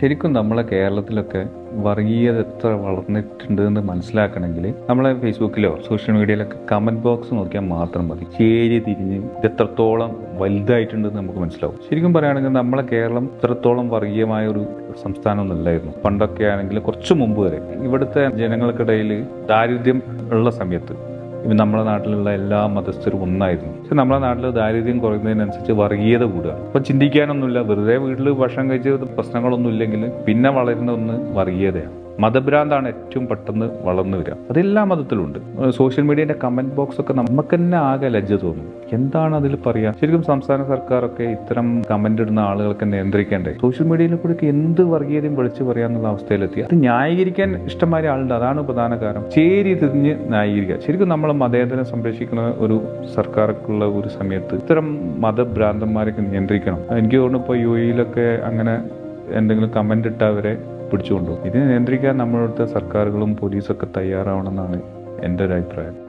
ശരിക്കും നമ്മളെ കേരളത്തിലൊക്കെ വർഗീയത എത്ര വളർന്നിട്ടുണ്ട് എന്ന് മനസ്സിലാക്കണമെങ്കിൽ നമ്മളെ ഫേസ്ബുക്കിലോ സോഷ്യൽ മീഡിയയിലൊക്കെ കമന്റ് ബോക്സ് നോക്കിയാൽ മാത്രം മതി. ചേരി തിരിഞ്ഞ് ഇത് എത്രത്തോളം വലുതായിട്ടുണ്ടെന്ന് നമുക്ക് മനസ്സിലാവും. ശരിക്കും പറയുകയാണെങ്കിൽ നമ്മളെ കേരളം ഇത്രത്തോളം വർഗീയമായ ഒരു സംസ്ഥാനമൊന്നുമില്ലായിരുന്നു. പണ്ടൊക്കെ ആണെങ്കിൽ കുറച്ച് മുമ്പ് വരെ ഇവിടുത്തെ ജനങ്ങൾക്കിടയിൽ ദാരിദ്ര്യം ഉള്ള സമയത്ത് ഇപ്പം നമ്മുടെ നാട്ടിലുള്ള എല്ലാ മതസ്ഥരും ഒന്നായിരുന്നു. പക്ഷെ നമ്മുടെ നാട്ടിൽ ദാരിദ്ര്യം കുറയുന്നതിനനുസരിച്ച് വർഗീയത കൂടുക. അപ്പം ചിന്തിക്കാനൊന്നുമില്ല. വെറുതെ വീട്ടിൽ ഭക്ഷണം കഴിച്ച് പ്രശ്നങ്ങളൊന്നും ഇല്ലെങ്കിൽ പിന്നെ വളരുന്ന ഒന്ന് വർഗീയതയാണ്. മതഭ്രാന്താണ് ഏറ്റവും പെട്ടെന്ന് വളർന്നു വരിക. അതെല്ലാ മതത്തിലുണ്ട്. സോഷ്യൽ മീഡിയയുടെ കമന്റ് ബോക്സ് ഒക്കെ നമുക്ക് തന്നെ ആകെ ലജ്ജ തോന്നും. എന്താണ് അതിൽ പറയുക ശരിക്കും സംസ്ഥാന സർക്കാരൊക്കെ ഇത്തരം കമന്റ് ഇടുന്ന ആളുകളൊക്കെ നിയന്ത്രിക്കേണ്ടേ? സോഷ്യൽ മീഡിയയിൽ കൂടെ എന്ത് വർഗീയതയും വിളിച്ചു പറയാന്നുള്ള അവസ്ഥയിലെത്തി. അത് ന്യായീകരിക്കാൻ ഇഷ്ടമായ ആളുണ്ട്. അതാണ് പ്രധാന കാരണം. ചേരി തിരിഞ്ഞ് ന്യായീകരിക്കുക. ശരിക്കും നമ്മൾ മതേതരം സംരക്ഷിക്കുന്ന ഒരു സർക്കാർക്കുള്ള ഒരു സമയത്ത് ഇത്തരം മതഭ്രാന്തന്മാരൊക്കെ നിയന്ത്രിക്കണം. എനിക്ക് തോന്നുന്നു ഇപ്പോൾ യു എയിലൊക്കെ അങ്ങനെ എന്തെങ്കിലും കമന്റ് ഇട്ടവരെ പിടിച്ചുകൊണ്ടുപോകും ഇതിനെ നിയന്ത്രിക്കാൻ നമ്മളുടെ സർക്കാരുകളും പോലീസൊക്കെ തയ്യാറാവണമെന്നാണ് എന്റെ ഒരു അഭിപ്രായം.